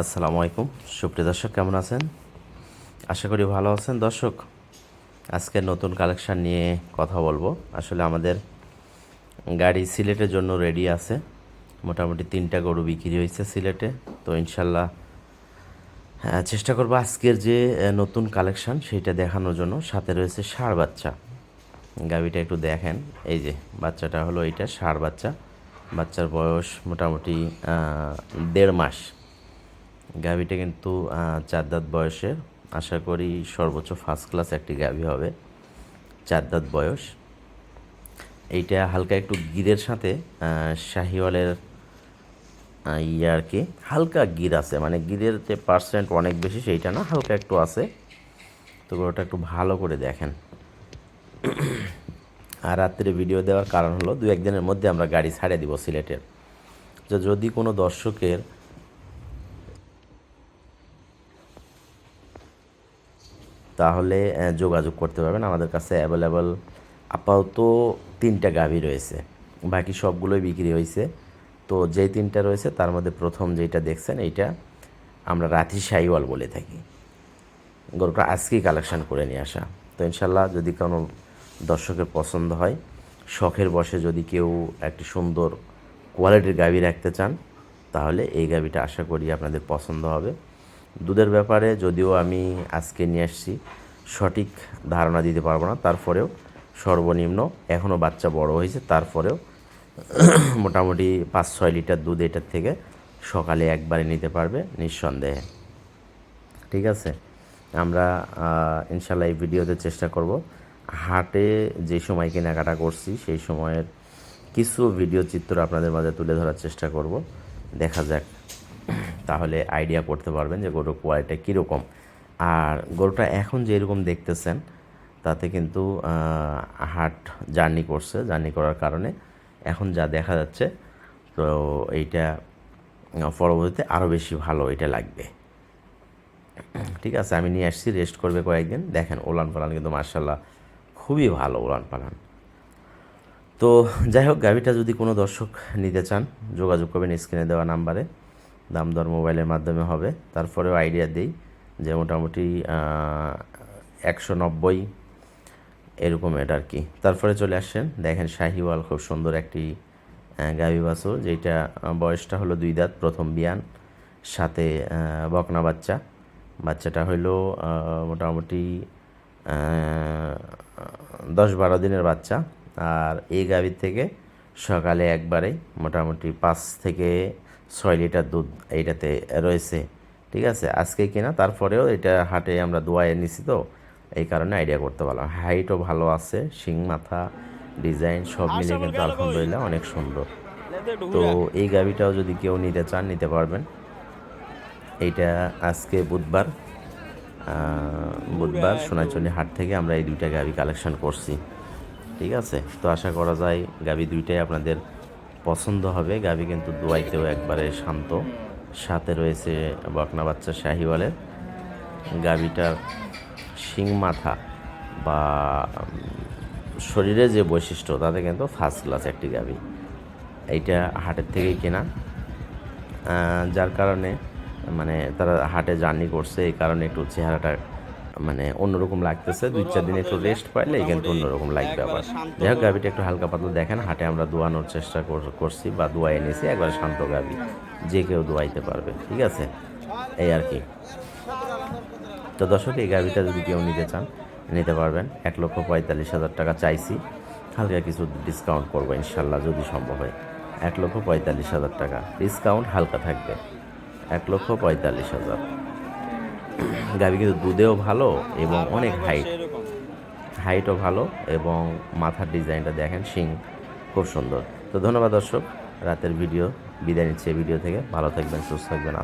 আসসালামু আলাইকুম। সুপ্রিয় দর্শক কেমন আছেন? আশা করি ভালো আছেন। দর্শক আজকে নতুন কালেকশান নিয়ে কথা বলব। আসলে আমাদের গাড়ি সিলেটের জন্য রেডি আছে। মোটামুটি তিনটা গরু বিক্রি হয়েছে সিলেটে। তো ইনশাল্লাহ হ্যাঁ, চেষ্টা করব আজকের যে নতুন কালেকশান সেইটা দেখানোর জন্য। সাথে রয়েছে ষাঁড় বাচ্চা। গাভিটা একটু দেখেন। এই যে বাচ্চাটা হলো এইটা ষাঁড় বাচ্চা। বাচ্চার বয়স মোটামুটি দেড় মাস। গাভিটা কিন্তু চার দাঁত বয়সের। আশা করি সর্বোচ্চ ফার্স্ট ক্লাস একটি গাভি হবে। চার দাঁত বয়স। এইটা হালকা একটু গিরের সাথে শাহিওয়ালের ইয়ে আর কি। হালকা গির আছে মানে গিরের যে পার্সেন্ট অনেক বেশি সেইটা না, হালকা একটু আছে। তো ওটা একটু ভালো করে দেখেন। আর রাত্রে ভিডিও দেওয়ার কারণ হলো দু একদিনের মধ্যে আমরা গাড়ি ছাড়ে দিব সিলেটের। তো যদি কোনো দর্শকের তাহলে যোগাযোগ করতে পারবেন। আমাদের কাছে অ্যাভেলেবল আপাতত তিনটা গাভি রয়েছে। বাকি সবগুলোই বিক্রি হয়েছে তো যেই তিনটা রয়েছে, তার মধ্যে প্রথম যেটা দেখছেন, এইটা আমরা রাথি সাইওয়াল বলে থাকি। গরুটা আজকেই কালেকশান করে নিয়ে আসা। তো ইনশাল্লাহ যদি কোনো দর্শকের পছন্দ হয়, শখের বসে যদি কেউ একটি সুন্দর কোয়ালিটির গাভি রাখতে চান, তাহলে এই গাভিটা আশা করি আপনাদের পছন্দ হবে। দুধের ব্যাপারে যদিও আমি আজকে নিয়ে আসছি, সঠিক ধারণা দিতে পারব না। তারপরেও সর্বনিম্ন এখনও বাচ্চা বড় হয়েছে, তারপরেও মোটামুটি পাঁচ ছয় লিটার দুধ এটার থেকে সকালে একবারে নিতে পারবে নিঃসন্দেহে। ঠিক আছে? আমরা ইনশাল্লাহ এই ভিডিওতে চেষ্টা করব। হাটে যে সময় কেনাকাটা করছি, সেই সময়ের কিছু ভিডিও চিত্র আপনাদের মাঝে তুলে ধরার চেষ্টা করব। দেখা যাক। তাহলে আইডিয়া করতে পারবেন যে গরুর কোয়ালিটি কীরকম। আর গরুটা এখন যেরকম দেখতেছেন, তাতে কিন্তু হাট জার্নি করছে জার্নি করার কারণে এখন যা দেখা যাচ্ছে, তো এইটা পরবর্তীতে আরও বেশি ভালো এটা লাগবে। ঠিক আছে, আমি নিয়ে আসছি রেস্ট করবে কয়েকদিন। দেখেন ওলান পালান কিন্তু মার্শাল্লাহ খুবই ভালো ওলান পালান। তো যাই হোক গাড়িটা যদি কোনো দর্শক নিতে চান, যোগাযোগ করবেন স্ক্রিনে দেওয়া নাম্বারে। দাম দর মোবাইলের মাধ্যমে হবে। তারপরেও আইডিয়া দিই যে মোটামুটি একশো নব্বই এরকম এটা আর কি। তারপরে চলে আসছেন দেখেন শাহিওয়াল খুব সুন্দর একটি গাভী বাছুর যেটা বয়সটা হলো দুই দাঁত, প্রথম বিয়ান, সাথে বকনা বাচ্চা। বাচ্চাটা হইল মোটামুটি দশ বারো দিনের বাচ্চা। আর এই গাভীর থেকে সকালে একবারে মোটামুটি পাঁচ থেকে ছয় লিটার দুধ এইটাতে রয়েছে ঠিক আছে? আজকে কিনা তারপরেও এটা হাটে আমরা দোয়ায় নিছি তো এই কারণে আইডিয়া করতে পারলাম। হাইটও ভালো আছে শিং মাথা ডিজাইন সব মিলে কিন্তু আলহামদুলিল্লাহ অনেক সুন্দর। তো এই গাভিটাও যদি কেউ নিতে চান নিতে পারবেন। এইটা আজকে বুধবার বুধবার সোনাইচন্ডী হাট থেকে আমরা এই দুইটা গাভি কালেকশন করছি ঠিক আছে? তো আশা করা যায় গাভি দুইটাই আপনাদের পছন্দ হবে। গাবি কিন্তু দোয়াইতেও একবারে শান্ত। সাথে রয়েছে বকনা বাচ্চা শাহিওয়ালের। গাবিটার শিং মাথা বা শরীরে যে বৈশিষ্ট্য, তাতে কিন্তু ফার্স্ট ক্লাস একটি গাবি এইটা হাটের থেকেই কেনা। যার কারণে মানে তারা হাটে জার্নি করছে, এই কারণে একটু চেহারাটা মানে অন্যরকম লাগতেছে দুই চার দিন একটু রেস্ট পাইলে কিন্তু অন্যরকম লাগবে আবার। যাই হোক গাভিটা একটু হালকা পাতলা দেখেন হাটে আমরা দোয়ানোর চেষ্টা করছি বা দোয়াই এনেছি একবার শান্ত গাভি। যে কেউ দোয়াইতে পারবে ঠিক আছে? এই আর কি। তো দর্শক এই গাড়িটা যদি কেউ নিতে চান নিতে পারবেন। এক লক্ষ পঁয়তাল্লিশ হাজার টাকা চাইছি। হালকা কিছু ডিসকাউন্ট করব ইনশাল্লাহ যদি সম্ভব হয়। এক লক্ষ পঁয়তাল্লিশ হাজার টাকা। ডিসকাউন্ট হালকা থাকবে। এক লক্ষ পঁয়তাল্লিশ হাজার। গাড়ি কিন্তু দুধেও ভালো এবং অনেক হাইট হাইটও ভালো এবং মাথার ডিজাইনটা দেখেন শিং খুব সুন্দর। তো ধন্যবাদ দর্শক রাতের ভিডিও বিদায় নিচ্ছে ভিডিও থেকে। ভালো থাকবেন সুস্থ থাকবেন।